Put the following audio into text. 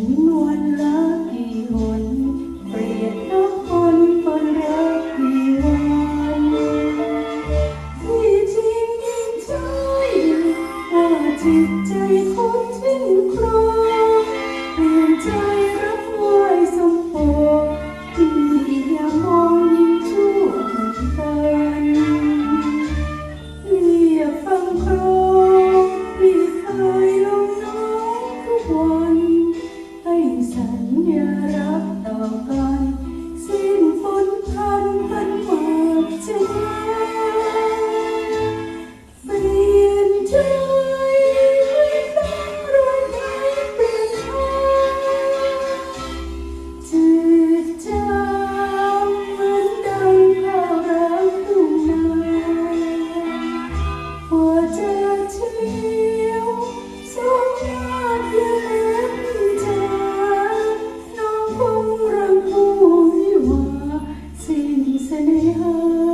ยิ้มวันละกี่หนเปรียบนับคนคนรักกี่วันที่จริงใจถ้าจิตใจคนทิ้ใคร Señor.